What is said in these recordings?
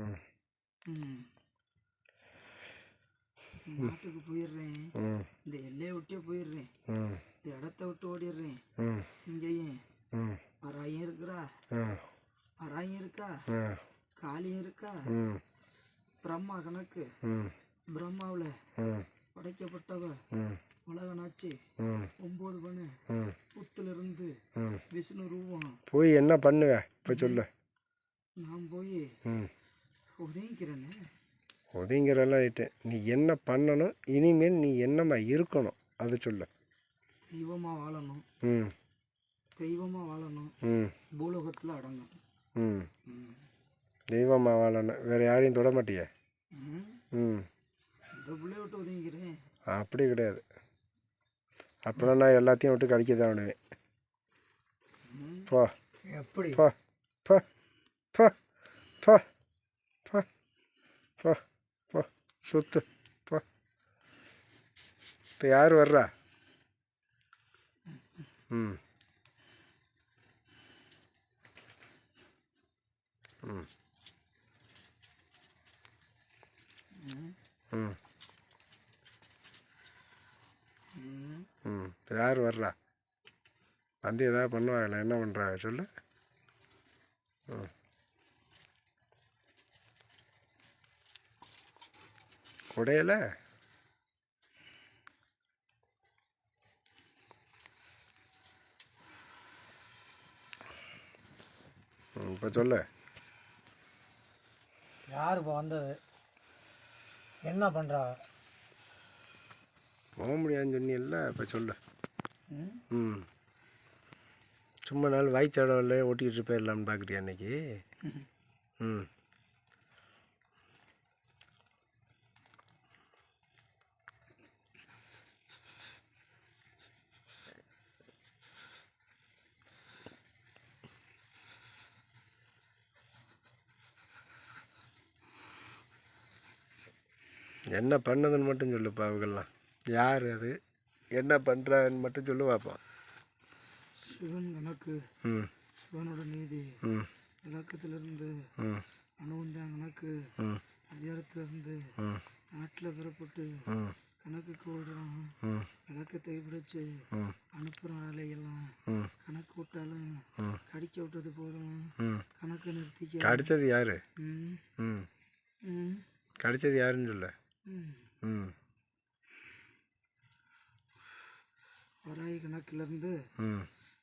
ம் ம் நாட்டுக்கு போயிடுறேன். ம் இந்த எல்லையை விட்டே போயிடுறேன். இந்த இடத்த விட்டு ஓடிடுறேன். இங்கேயும் ம் வராயும் இருக்கிறா ம் வராயும் இருக்கா? காளியும் இருக்கா? பிரம்மா கணக்கு. பிரம்மாவில் படைக்கப்பட்டவ உலகனாச்சு. ம் ஒம்பது பண்ணு புத்திலிருந்து விஷ்ணு ரூபம். போய் என்ன பண்ணுவ? இப்போ சொல்லு. நான் போய் ம் உதவிக்கிறேன்னு ஒதுங்கிறெல்லாம் ரைட்டு நீ என்ன பண்ணணும் இனிமேல் நீ என்னம்மா இருக்கணும் அதை சொல்லு. தெய்வமாக வாழணும். ம். தெய்வமாக வாழணும். ம். பூலோகத்தில் அடங்கணும் ம். தெய்வமாக வாழணும். வேறு யாரையும் தொட மாட்டியே? ம். விட்டு ஒதுங்கிக்கிறேன் அப்படி கிடையாது. அப்புறம் நான் எல்லாத்தையும் விட்டு கடிக்க தான் விடுவேன். போ. எப்படி? போ. போ. போ. போ. போ போ சுத்து போ. இப்போ யார் வர்றா? ம். ம். ம். ம். இப்போ யார் வர்றா? வந்து எதாவது பண்ணுவாங்களா என்ன பண்ணுறாங்க சொல்லு. ம். உடையல இப்போ சொல்லு யார் இப்போ வந்தது? என்ன பண்ணுறா போக முடியாதுன்னு சொன்னியல்ல இப்போ சொல்லு. ம்? சும்மா நாள் வாய்ச்சாடவில் ஓட்டிக்கிட்டு போயிடலாம்னு பார்க்குறியா அன்னைக்கு? ம். என்ன பண்ணதுன்னு மட்டும் சொல்லுப்பா அவங்கெல்லாம். யார் அது? என்ன பண்ணுறான்னு மட்டும் சொல்லு பார்ப்போம் சிவன் கணக்கு ம். சிவனோட நீதி. ம். இலக்கத்திலிருந்து ம். அணுவந்தான் கணக்கு ம். அதிகாரத்திலிருந்து நாட்டில் பெறப்பட்டு ம். கணக்குக்கு ஓடுறான் ம். விளக்கத்தை பிடிச்சு அனுப்புகிற வேலையெல்லாம் கணக்கு விட்டாலும் கடிக்க விட்டது போதும். ம். கணக்கு நிறுத்திக்க. கடிச்சது யார்? ம். ம். ம். கடிச்சது யாருன்னு சொல்லு. வராய் கணக்கிலிருந்து ம்.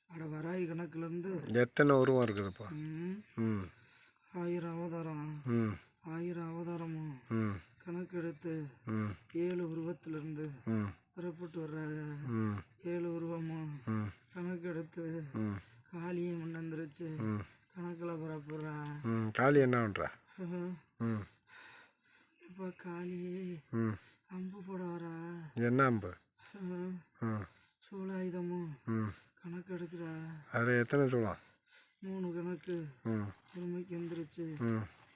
அட வராய் கணக்கிலிருந்து. எத்தனை உருவம் இருக்குதுப்பா? ம். ஆயிரம் அவதாரம். ஆயிரம் அவதாரமும். கணக்கெடுத்து ஏழு உருவத்திலிருந்து புறப்பட்டு வர்ற ஏழு உருவமும் கணக்கெடுத்து காளியும் முன்னந்திருச்சு ம். கணக்கில் புறப்படுறா ம். காளி என்ன பண்ணுறா ம் இப்போ காளி அம்பு போட வரா என்ன அம்பு? சூலாயுதமும் கணக்கு எடுக்கிறா. அதில் எத்தனை சொல்லலாம் மூணு கணக்கு. பொறுமைக்கு எந்திரிச்சு.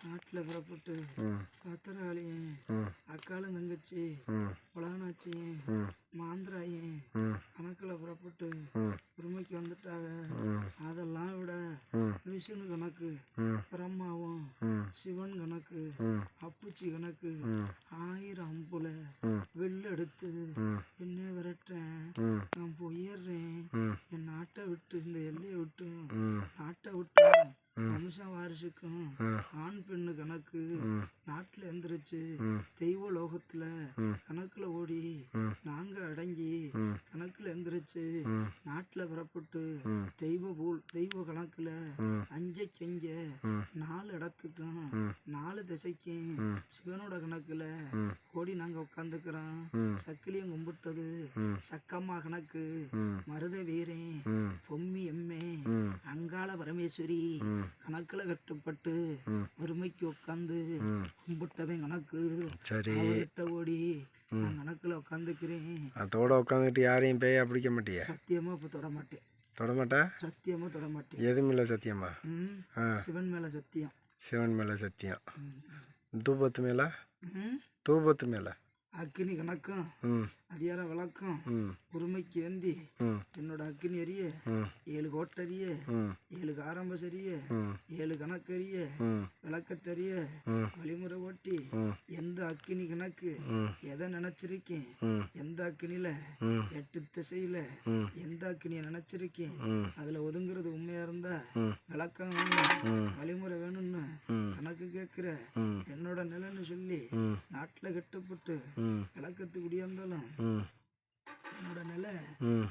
நாட்டில் புறப்பட்டு ம் அக்காலும் தங்கச்சி ம் உலகனாச்சியும் ம் மாந்திராயும் ம் கணக்கில் புறப்பட்டு உரிமைக்கு வந்துட்டாங்க அதெல்லாம் விட விஷ்ணு கணக்கு பிரம்மாவும் சிவன் கணக்கு அப்புச்சி கணக்கு ஆயிரம் அம்புல ம் வெள்ளை எடுத்து ம் என்ன விரட்டுறேன் ம் நான் போயிடுறேன் என் நாட்டை விட்டு இந்த எல்லையை விட்டு நாட்டை விட்டு வம்சம் வாரிசுக்கும் ம். நாட்டில் எந்திரிச்சு ம் தெய்வ லோகத்தில் ம். கணக்கில் ஓடி ம். நாங்கள் அடங்கி ம் ம். நாட்டில் புறப்பட்டு ம். தெய்வ பூல் தெய்வ கணக்கில் ம். அஞ்சைக்கெஞ்ச ம். நாலு இடத்துக்கும் நாலு திசைக்கும் சிவனோட கணக்கில் ஓடி நாங்கள் உட்காந்துக்கிறோம் சக்கிலியம் கும்பிட்டது. சக்கம்மா கணக்கு. மருத வீரன் பொம்மி எம்மே. அங்காள பரமேஸ்வரி. கணக்கில் கட்டுப்பட்டு வறுமைக்கு உட்காந்து ம். கும்பிட்டவன் கணக்கு சரி. ஓடி நான் கணக்கில் உட்காந்துக்கிறேன் அதோட உட்காந்துட்டு யாரையும் பேயா பிடிக்க மாட்டியே? சத்தியமாக இப்போ தொட மாட்டேன். தொடமாட்டா சத்தியமாக தொட மாட்டேன். எதுமில்ல சத்தியமா? சிவன் மேலே சத்தியம். சிவன் மேலே சத்தியம். தூபத்து மேலே? தூபத்து மேலே. அக்கினி கணக்கும். அதிகார விளக்கம். உரிமைக்கு வந்து ம். என்னோட அக்கினி அறிய ம். ஏழு ஆரம்ப சரிய ஏழு கணக்கறிய விளக்கத்தறிய வழிமுறை ஓட்டி எந்த அக்கினி கணக்கு எதை நினைச்சிருக்கேன் எந்த அக்கினியில ம். எட்டு திசையில எந்த அக்கினியை நினைச்சிருக்கேன் அதுல ஒதுங்குறது உண்மையா இருந்தா விளக்கம் வேணும் வழிமுறை வேணும்னு கணக்கு கேட்கிற என்னோட நிலைன்னு சொல்லி நாட்டுல கட்டுப்பட்டு விளக்கத்துக்கு குடியிருந்தாலும் என்னோட நிலை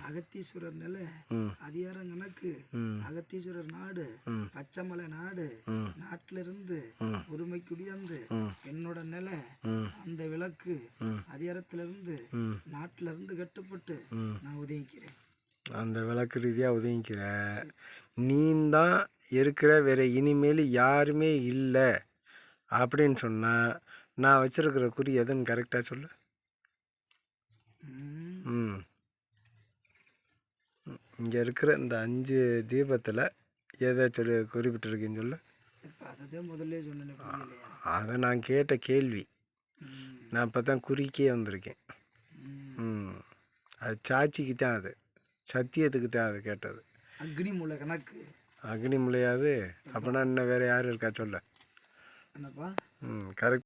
அகத்தீஸ்வரர் நிலை அதிகாரம் கணக்கு அகத்தீஸ்வரர் நாடு பச்சைமலை நாடு நாட்டுல இருந்து உரிமை குடியாந்து என்னோட நிலை அந்த விளக்கு அதிகாரத்துல இருந்து நாட்டுல இருந்து கட்டுப்பட்டு நான் உதவிக்கிறேன் அந்த விளக்கு ரீதியாக உதவிக்கிற நீந்தான் இருக்கிற வேற இனிமேல் யாருமே இல்லை. அப்படின்னு சொன்னால் நான் வச்சிருக்கிற குறி எதுன்னு கரெக்டாக சொல்லு. இங்கே இருக்கிற இந்த அஞ்சு தீபத்தில் எதை சொல்லி குறிப்பிட்டிருக்கேன்னு சொல்லு. அதை நான் கேட்ட கேள்வி. நான் இப்போ தான் குறிக்கே வந்திருக்கேன். ம். அது சாட்சிக்கு தான் அது. சத்தியத்துக்கு தான் அது கேட்டது. அக்னி மூல கணக்கு. அக்னி முளையாது அப்படின்னா இன்னும் வேறு யார் இருக்கா சொல்ல. என்னப்பா? ம் கரெக்ட்